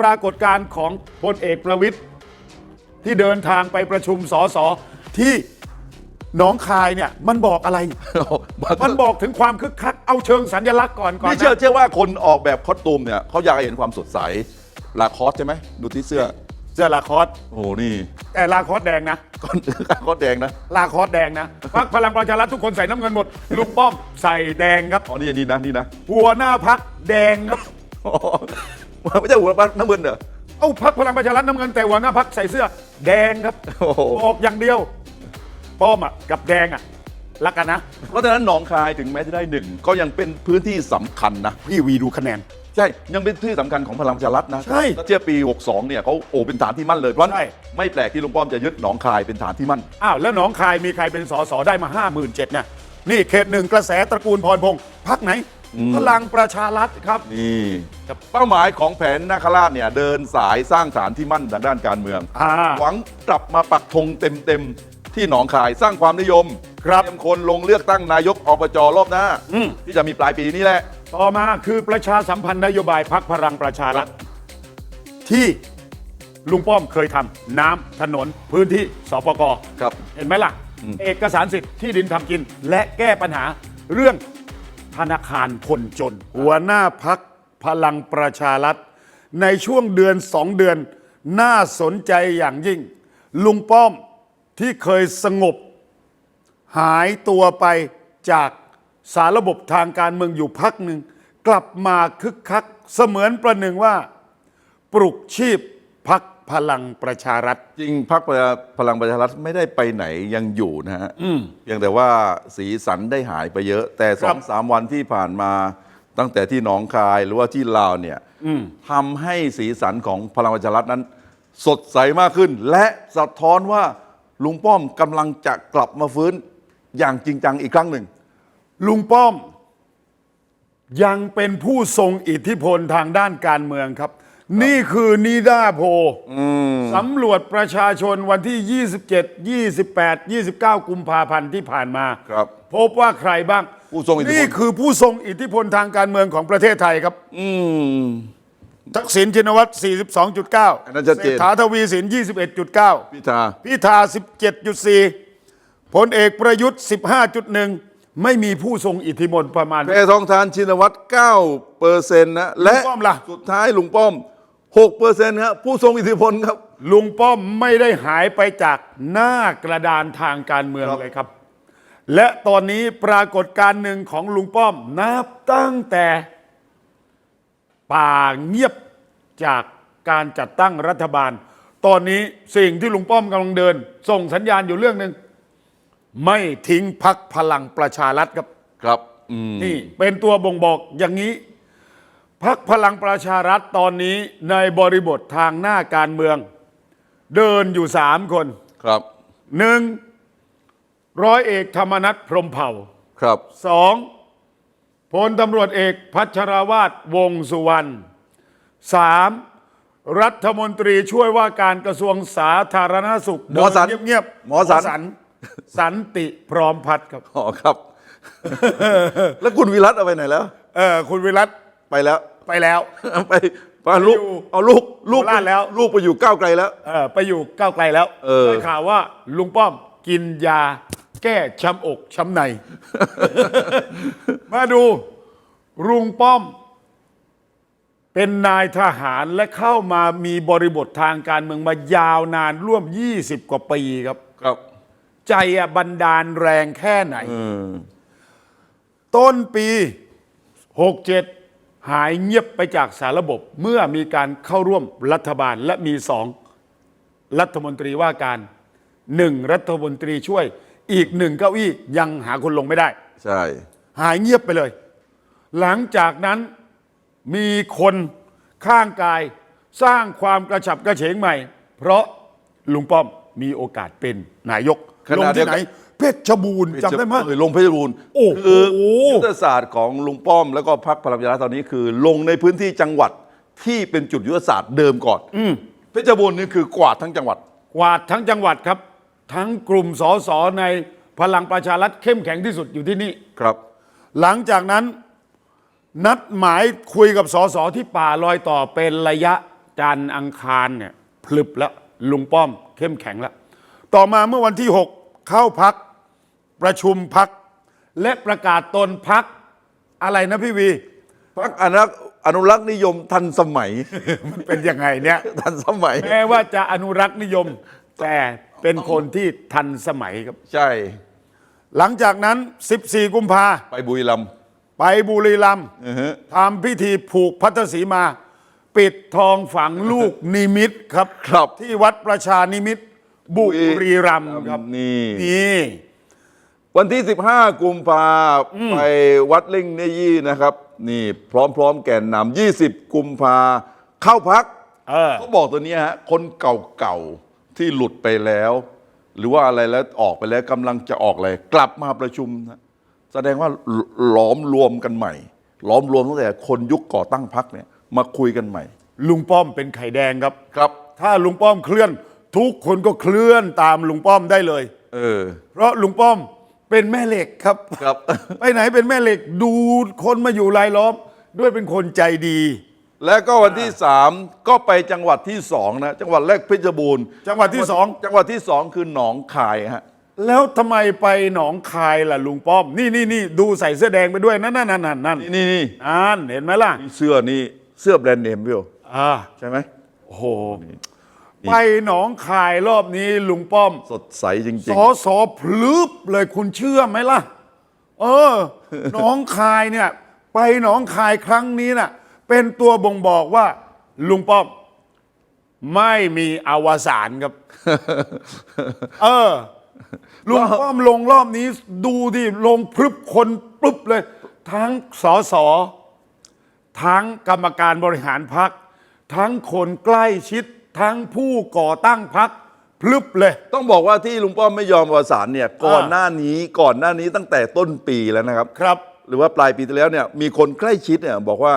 ปรากฏการณ์ของพลเอกประวิตยที่เดินทางไปประชุมสสที่หนองคายเนี่ยมันบอกอะไร มันบอกถึงความคึกคักเอาเชิงสัญลักษณ์ก่อนก่อนนี่เชื่อนะเชื่อว่าคนออกแบบคอสตูมเนี่ยเขาอยากให้เห็นความสดใสลาคอสใช่ไหมดูที่เสื้อ เสื้อลาคอสโอ้โหนี่แต่ลาคอสแดงนะ ก้อนลาคอสแดงนะลาคอสแดงนะพักพลังประชารัฐทุกคนใส่น้ำเงินหมดลุงป้อมใส่แดงครับอ๋อนี่นี่นะนี่นะหัวหน้าพักแดงครับ อ๋อ ไม่ใช่หัวน้ำเงินเหรอเอ้าพักพลังประชารัฐน้ำเงินแต่หัวหน้าพักใส่เสื้อ แดงครับโอ้โหออกอย่างเดียวป้อมอะกับแดงอะรักกันนะเพราะฉะนั้นหนองคายถึงแม้จะได้หนึ่งก็ยังเป็นพื้นที่สำคัญนะ พี่วีดูคะแนน ใช่ ยังเป็นที่สำคัญของพลังประชารัฐนะใช่ถ้าเทียบปี 62 เนี่ยเขาโอ้เป็นฐานที่มั่นเลย เพราะฉะนั้นใช่ ไม่แปลกที่ลุงป้อมจะยึดหนองคายเป็นฐานที่มั่น อ้าวแล้วหนองคายมีใครเป็นสสได้มาห้าหมื่นเจ็ดเนี่ยนี่เขตหนึ่งกระแสตระกูลพรพงศ์พักไหน พลังประชารัฐครับ นี่ เป้าหมายของแผนนาคราชเนี่ยเดินสายสร้างฐานที่มั่นทางด้านการเมือง อ่า หวังกลับมาปักธงเต็มๆ ที่หนองคายสร้างความนิยมครับ เตรียมคนลงเลือกตั้งนายกอบจรอบหน้า อืม ที่จะมีปลายปีนี้แหละ ต่อมาคือประชาสัมพันธ์นโยบายพักพลังประชารัฐที่ลุงป้อมเคยทำน้ำถนนพื้นที่สปกครับ เห็นไหมล่ะ เอกสารสิทธิ์ที่ดินทำกิน และแก้ปัญหาเรื่องธนาคารคนจน หัวหน้าพัก พลังประชารัฐ ในช่วงเดือนสองเดือนน่าสนใจอย่างยิ่ง ลุงป้อมที่เคยสงบ หายตัวไปจากสารระบบทางการเมืองอยู่พักหนึ่ง กลับมาคึกคักเสมือนประหนึ่งว่า ปลุกชีพพักพลังประชารัฐ จริงพรรคพลังประชารัฐไม่ได้ไปไหนยังอยู่นะฮะเพียงแต่ว่าสีสันได้หายไปเยอะ แต่สครัอบงสามวันที่ผ่านมา ตั้งแต่ที่หนองคายหรือว่าที่ลาวเนี่ยทำให้สีสันของพลังประชารัฐนั้น สดใสมากขึ้น และสะท้อนว่าลุงป้อมกำลังจะกลับมาฟื้นอย่างจริงจังอีกครั้งหนึ่ง ลุงป้อม ยังเป็นผู้ทรงอิทธิพลทางด้านการเมืองครับ นี่คือนิดาโพลสำรวจประชาชนวันที่ 27 28 29 กุมภาพันธ์ที่ผ่านมา ครับ พบว่าใครบ้าง ผู้ทรงอิทธิพล นี่คือผู้ทรงอิทธิพลทางการเมืองของประเทศไทยครับ อืม ทักษิณชินวัตร 42.9อันนั้นชัดเจน ศรษฐาทวีสิน 21.9 พิธา พิธา 17.4พลเอกประยุทธ์ 15.1 ไม่มีผู้ทรงอิทธิพลประมาณ แพทองทานชินวัตร9เปอร์เซ็นต์นะและลุงป้อมล่ะ สุดท้ายลุงป้อม6เปอร์เซ็นต์ครับผู้ทรงอิทธิพลครับ ลุงป้อมไม่ได้หายไปจากหน้ากระดานทางการเมืองครับ เลยครับ และตอนนี้ปรากฏการณ์หนึ่งของลุงป้อมนับตั้งแต่ป่าเงียบจากการจัดตั้งรัฐบาล ตอนนี้สิ่งที่ลุงป้อมกำลังเดิน ส่งสัญญาณอยู่เรื่องหนึ่งไม่ทิ้งพักพลังประชารัฐครับครับอืมนี่เป็นตัวบ่งบอกอย่างนี้พักพลังประชารัฐตอนนี้ในบริบททางหน้าการเมือง เดินอยู่สามคนครับหนึ่ง ร้อยเอกธรรมนัฐพรหมเผ่าครับ สองพลตำรวจเอกพัชรวาทวงษ์สุวรรณสามรัฐมนตรีช่วยว่าการกระทรวงสาธารณสุขหมอสันเดิเงียบๆหมอสัน นสันติพร้อมพัฒน์ครับ อ๋อครับ แล้วคุณวิรัตเอาไปไหนแล้ว เออคุณวิรัตไปแล้ว ไปแล้ว ไปไปลูกอยู่เอาลูกลูกโคราชแล้ว ลูกไปอยู่ก้าวไกลแล้ว เออไปอยู่ก้าวไกลแล้วเออ ได้ข่าวว่าลุงป้อมกินยา แก้ช้ำอกช้ำใน มาดูลุงป้อม เป็นนายทหารและเข้ามามีบริบททางการเมืองมายาวนานร่วม 20 กว่าปีครับ ครับ ใจอะบันดาลแรงแค่ไหนอืมต้นปี 67 หายเงียบไปจากสารระบบ เมื่อมีการเข้าร่วมรัฐบาลและมีสองรัฐมนตรีว่าการหนึ่งรัฐมนตรีช่วย อีกหนึ่งเก้าอี้ยังหาคนลงไม่ได้ ใช่ หายเงียบไปเลย หลังจากนั้นมีคนข้างกายสร้างความกระฉับกระเฉงใหม่ เพราะลุงป้อมมีโอกาสเป็นนายกขลงณะเดียที่วไหนกันเพชรบูรณ์จำได้ไหม เออลงเพชรบูรณ์โอ้โห คือยุทธศาสตร์ของลุงป้อม แล้วก็พรรคพลังประชารัฐตอนนี้คือ ลงในพื้นที่จังหวัดที่เป็นจุดยุทธศาสตร์เดิมก่อนเพชรบูรณ์นี่คือกวาดทั้งจังหวัด กวาดทั้งจังหวัดครับ ทั้งกลุ่มสสในพลังประชารัฐเข้มแข็งที่สุดอยู่ที่นี่ ครับ หลังจากนั้นนัดหมายคุยกับสสที่ป่าลอยต่อเป็นระยะจันทร์อังคารเนี่ยพลึบแล้วลุงป้อมเข้มแข็งแล้ว ต่อมาเมื่อวันที่ 6 เข้าพักประชุมพัก และประกาศตนพักอะไรนะพี่วี พักอนุรักษ์อนุรักษ์นิยมทันสมัย มันเป็นยังไงเนี่ย ทันสมัย แม้ว่าจะอนุรักษ์นิยม แต่เป็นคนที่ทันสมัยครับ ใช่ หลังจากนั้น 14 กุมภาไปบุรีรัมย์ไปบุรีรัมย์อือฮะทำพิธีผูกพัทธสีมา ปิดทองฝังลูกนิมิตครับ ครับที่วัดประชานิมิตรบุรีรัมย์ครับนี่ นี่ วันที่ 15 กุมภาไปวัดเล่งเนยี่นะครับ นี่พร้อมๆ แกนนำ20 กุมภาเข้าพักเออ เขาบอกตัวเนี้ยฮะคนเก่าๆ ที่หลุดไปแล้ว หรือว่าอะไรแล้วออกไปแล้วกำลังจะออกอะไรกลับมาประชุมนะแสดงว่าหลอมรวมกันใหม่ หลอมรวมตั้งแต่คนยุคก่อตั้งพักเนี่ยมาคุยกันใหม่ ลุงป้อมเป็นไข่แดงครับ ครับ ถ้าลุงป้อมเคลื่อน ทุกคนก็เคลื่อนตามลุงป้อมได้เลย เออ เพราะลุงป้อมเป็นแม่เหล็กครับ ครับ ไปไหนเป็นแม่เหล็กดูคนมาอยู่รายล้อม ด้วยเป็นคนใจดี แล้วก็วันที่ 3 ก็ไปจังหวัดที่สองนะจังหวัดแรกเพชรบูรณ์จังหวัดที่สอง จังหวัดที่สองคือหนองคายฮะแล้วทำไมไปหนองคายล่ะลุงป้อม นี่นี่นี่ดูใส่เสื้อแดงไปด้วยนั่นนั่นนั่นนั่นนั่นนี่นี่นี่อ่านเห็นไหมล่ะเสื้อนี่เสื้อแบรนด์เนมพี่โออ่าใช่ไหมโอ้โหไปหนองคายรอบนี้ลุงป้อม สดใสจริงสอสอพลึบเลยคุณเชื่อไหมล่ะ เออ หนองคายเนี่ย ไปหนองคายครั้งนี้น่ะ เป็นตัวบ่งบอกว่า ลุงป้อมไม่มีอวสานครับ เออ ลุงป้อมลงรอบนี้ ดูดิลงพรึบคนปรึบเลย ทั้งสอสอทั้งกรรมการบริหารพัก ทั้งคนใกล้ชิด ทั้งผู้ก่อตั้งพักพลึบเลยๆต้องบอกว่าที่ลุงป้อมไม่ยอมประสานเนี่ยก่อนหน้านี้ก่อนหน้านี้ตั้งแต่ต้นปีแล้วนะครับ ครับ หรือว่าปลายปีที่แล้วเนี่ยมีคนใกล้ชิดเนี่ยบอกว่า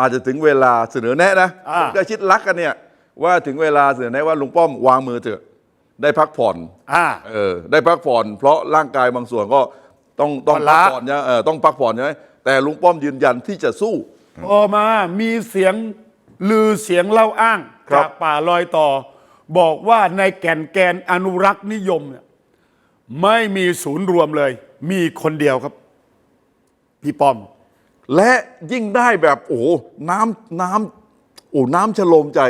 อาจจะถึงเวลาเสนอแนะนะอ่าคนใกล้ชิดรักกันเนี่ย ว่าถึงเวลาเสนอแนะว่าลุงป้อมวางมือเถอะได้พักผ่อน อ่า เออได้พักผ่อน เพราะร่างกายบางส่วนก็ต้องต้องวันพัละกผ่อนนะเออต้องพักผ่อนใช่ไหมแต่ลุงป้อมยืนยันที่จะสู้ พอมามีเสียงลือเสียงเล่าอ้างครับ จากป่าลอยต่อ บอกว่าในแก่นแกนอนุรักษ์นิยมเนี่ยไม่มีศูนย์รวมเลย มีคนเดียวครับ พี่ป้อม และยิ่งได้แบบโอ้โหน้ำน้ำโอ้น้ำฉโลมใจ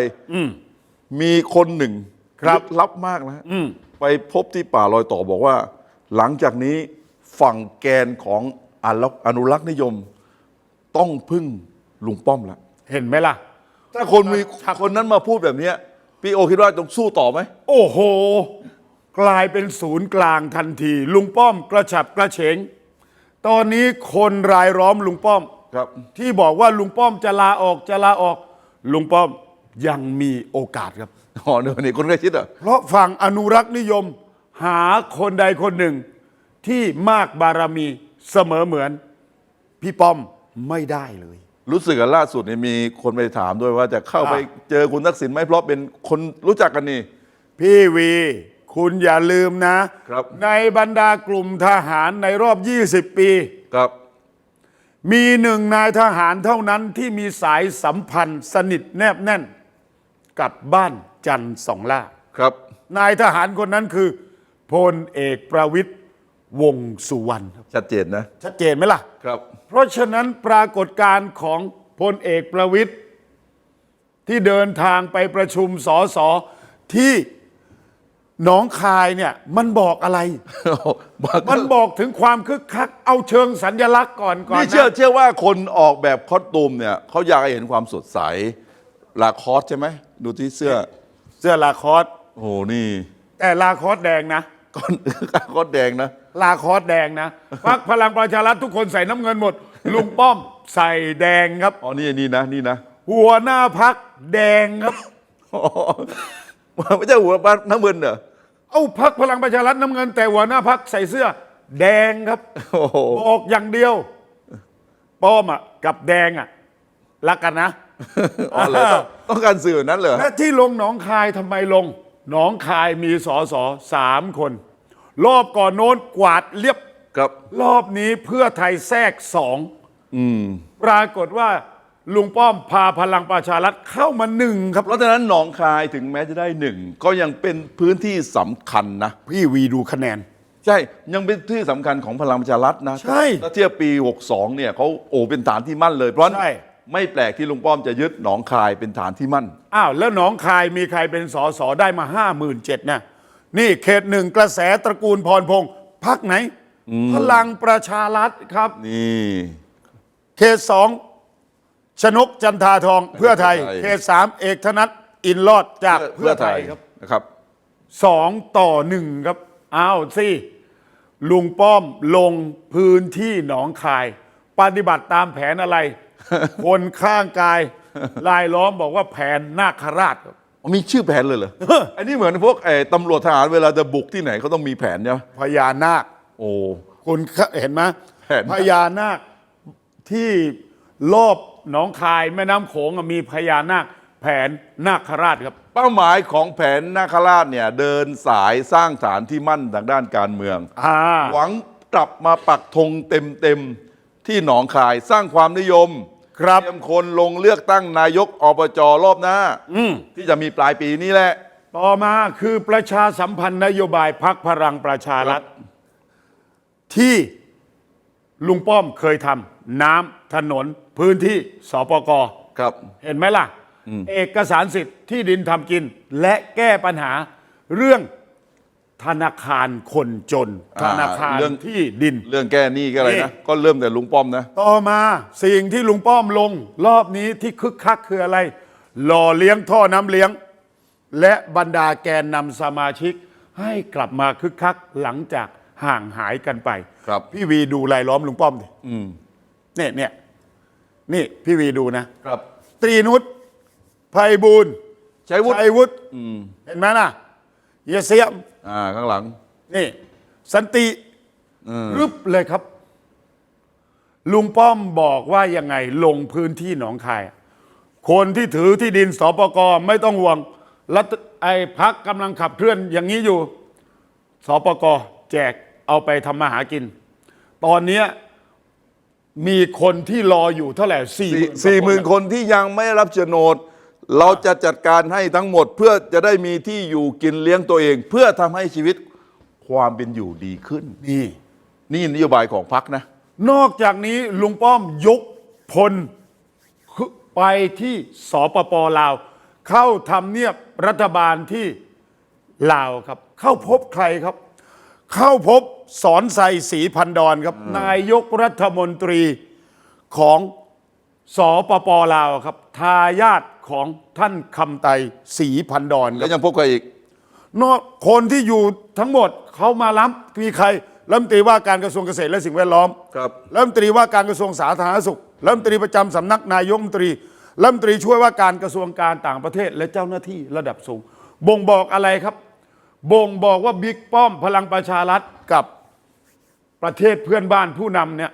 มีคนหนึ่งครับลึกลับมากนะฮะไปพบที่ป่าลอยต่อบอกว่า หลังจากนี้ฝั่งแกนของอนุรักษ์อนุรักษ์นิยม ต้องพึ่งลุงป้อมละเห็นไหมล่ะ ถ้าคนมีคนนั้นมาพูดแบบเนี้ยพี่โอคิดว่าต้องสู้ต่อไหม โอ้โห กลายเป็นศูนย์กลางทันที ลุงป้อมกระฉับกระเฉง ตอนนี้คนรายล้อมลุงป้อม ครับ ที่บอกว่าลุงป้อมจะลาออกจะลาออก ลุงป้อมยังมีโอกาสครับ อ๋อเดี๋ยวนี้คนใกล้ชิดเหรอะเพราะฝั่งอนุรักษ์นิยม หาคนใดคนหนึ่ง ที่มากบารมีเสมอเหมือน พี่ป้อมไม่ได้เลย รู้สึกว่าล่าสุดเนี่ยมีคนไปถามด้วยว่าจะเข้าไปอ่าเจอคุณทักษิณไหมเพราะเป็นคนรู้จักกันนี่ พี่วี คุณอย่าลืมนะ ครับ ในบรรดากลุ่มทหารในรอบ 20 ปี ครับ มีหนึ่งนายทหารเท่านั้นที่มีสายสัมพันธ์สนิทแนบแน่น กับบ้านจันทร์สองล่า ครับ นายทหารคนนั้นคือพลเอกประวิตยวงษ์สุวรรณครับชัดเจนนะ ชัดเจนไหมล่ะ ครับ เพราะฉะนั้นปรากฏการณ์ของพลเอกประวิตยที่เดินทางไปประชุมสอสอที่ หนองคายเนี่ยมันบอกอะไร มันบอกถึงความคึกคัก เอาเชิงสัญลักษณ์ก่อนก่อนนี่เชื่อนะเชื่อว่าคนออกแบบคอสตูมเนี่ยเขาอยากให้เห็นความสดใสลาคอสใช่ไหมดูที่เสื้อ เสื้อลาคอสโอ้โหนี่แต่ลาคอสแดงนะ ก้อนคอสแดงนะ ลาคอสแดงนะพักพลังประชารัฐทุกคนใส่น้ำเงินหมด ลุงป้อมใส่แดงครับ อ๋อนี่นี่นะนี่นะหัวหน้าพักแดงครับอ๋อ ไม่ใช่หัวบ้านน้ำเงินเหรอเอาพักพลังประชารัฐน้ำเงิน แต่หัวหน้าพักใส่เสื้อ แดงครับโอ้โหบอกอย่างเดียว ป้อมอะกับแดงอะรักกันนะ อ๋อเหรอต้องต้องการสื่อนั้นเหรอและที่ลงหนองคายทำไมลง หนองคายมีสอสอสามคน รอบก่อนโน้นกวาดเรียบ ครับ รอบนี้เพื่อไทยแทรกสองปรากฏว่า ลุงป้อมพาพลังประชารัฐเข้ามาหนึ่งครับ เพราะฉะนั้นหนองคายถึงแม้จะได้หนึ่งก็ยังเป็นพื้นที่สำคัญนะ พี่วีดูคะแนน ใช่ ยังเป็นที่สำคัญของพลังประชารัฐนะใช่ถ้าเทียบปี 62 เนี่ยเขาโอ้เป็นฐานที่มั่นเลยเพราะฉะนั้นใช่ ไม่แปลกที่ลุงป้อมจะยึดหนองคายเป็นฐานที่มั่น อ้าวแล้วหนองคายมีใครเป็นสอสอได้มาห้าหมื่นเจ็ดนะนี่เขตหนึ่งกระแสตระกูลพรพงศ์พักไหน พลังประชารัฐครับ นี่ เขตสอง ชนกจันทาทองเพื่อไทยเพื่อไทยเขตสามเอกธนัทอินรอดจากเพื่อไทยครับนะครับสองต่อหนึ่งครับอ้าวสิลุงป้อมลงพื้นที่หนองคาย ปฏิบัติตามแผนอะไร คนข้างกายลายล้อมบอกว่าแผนนาคราชครับมีชื่อแผนเลยเหรออันนี้เหมือนพวกไอ้ตำรวจทหารเวลาจะบุกที่ไหนเขาต้องมีแผนเนี่ยพญานาค โอ้คุณเห็นไหมแผนพญานาคที่รอบ หนองคายแม่น้ำโขงอะมีพญานาคแผนนาคราชครับ เป้าหมายของแผนนาคราชเนี่ยเดินสายสร้างฐานที่มั่นทางด้านการเมือง อ่า หวังกลับมาปักธงเต็มๆ ที่หนองคายสร้างความนิยมครับ เตรียมคนลงเลือกตั้งนายกอบจรอบหน้า อืม ที่จะมีปลายปีนี้แหละ ต่อมาคือประชาสัมพันธ์นโยบายพักพลังประชารัฐที่ ลุงป้อมเคยทำน้ำถนนพื้นที่สปกครับ เห็นไหมล่ะ เอกสารสิทธิ์ที่ดินทำกิน และแก้ปัญหาเรื่องธนาคารคนจนธอ่านาคารเรื่อง ที่ดิน เรื่องแก้หนี้ก็อะไรนี่ นะ ก็เริ่มแต่ลุงป้อมนะ ต่อมาสิ่งที่ลุงป้อมลง รอบนี้ที่คึกคักคืออะไร หล่อเลี้ยงท่อน้ำเลี้ยง และบรรดาแกนนำสมาชิกให้กลับมาคึกคักหลังจาก ห่างหายกันไป ครับ พี่วีดูรายล้อมลุงป้อมดิเนี่ยเนี่ยนี่พี่วีดูนะ ครับ ตรีนุชไพบูลย์ใช้วุฒิชัยวุฒิเห็นไหมน่ะเยเสียม อ่าข้างหลังนี่ สันติรึบเลยครับ ลุงป้อมบอกว่ายังไงลงพื้นที่หนองคาย คนที่ถือที่ดินสปกไม่ต้องห่วงรัฐไอ้พักกำลังขับเคลื่อนอย่างนี้อยู่สปกแจก เอาไปทำมาหากิน ตอนเนี้ยมีคนที่รออยู่เท่าไหร่สี่สี่สี่หมื่นคนที่ยังไม่ได้รับโฉนด เราจะจัดการให้ทั้งหมดเพื่อจะได้มีที่อยู่กินเลี้ยงตัวเอง เพื่อทำให้ชีวิตความเป็นอยู่ดีขึ้น นี่ นี่นโยบายของพรรคนะ นอกจากนี้ลุงป้อมยกพลไปที่สปปลาว เข้าทำเนียบรัฐบาลที่ลาวครับ เข้าพบใครครับ เข้าพบ สอนใส่ศรีพันดอนครับ นายกรัฐมนตรีของสปปลาวครับ ทายาทของท่านคำไตศรีพันดอนคแล้รับวยังพบใครอีก นอกคนที่อยู่ทั้งหมดเขามารับมีใครรัฐมนตรีว่าการกระทรวงเกษตรและสิ่งแวดล้อมครับ รัฐมนตรีว่าการกระทรวงสาธารณสุขรัฐมนตรีประจำสำนักนายกรัฐมนตรีรัฐมนตรีช่วยว่าการกระทรวงการต่างประเทศและเจ้าหน้าที่ระดับสูง บ่งบอกอะไรครับ บ่งบอกว่าบิ๊กป้อมพลังประชารัฐกับ ประเทศเพื่อนบ้านผู้นำเนี่ย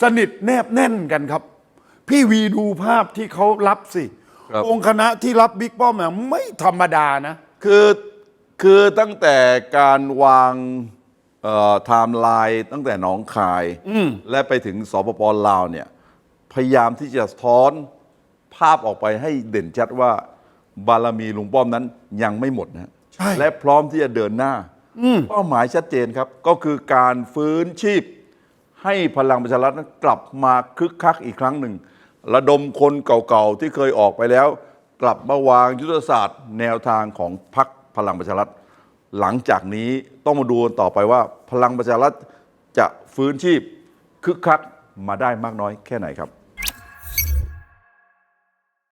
สนิทแนบแน่นกันครับ พี่วีดูภาพที่เขารับสิ ครับ องค์คณะที่รับบิ๊กป้อมเนี่ยไม่ธรรมดานะ คือคือตั้งแต่การวางไทม์ไลน์ตั้งแต่หนองคาย และไปถึงสปปลาวเนี่ย พยายามที่จะสะท้อนภาพออกไปให้เด่นชัดว่าบารมีลุงป้อมนั้นยังไม่หมดนะใช่ และพร้อมที่จะเดินหน้า เป้าหมายชัดเจนครับ ก็คือการฟื้นชีพ ให้พลังประชารัฐนั้นกลับมาคึกคักอีกครั้งหนึ่ง ระดมคนเก่าๆ ที่เคยออกไปแล้ว กลับมาวางยุทธศาสตร์ แนวทางของพรรคพลังประชารัฐ หลังจากนี้ต้องมาดูต่อไปว่า พลังประชารัฐจะฟื้นชีพคึกคักมาได้มากน้อยแค่ไหนครับ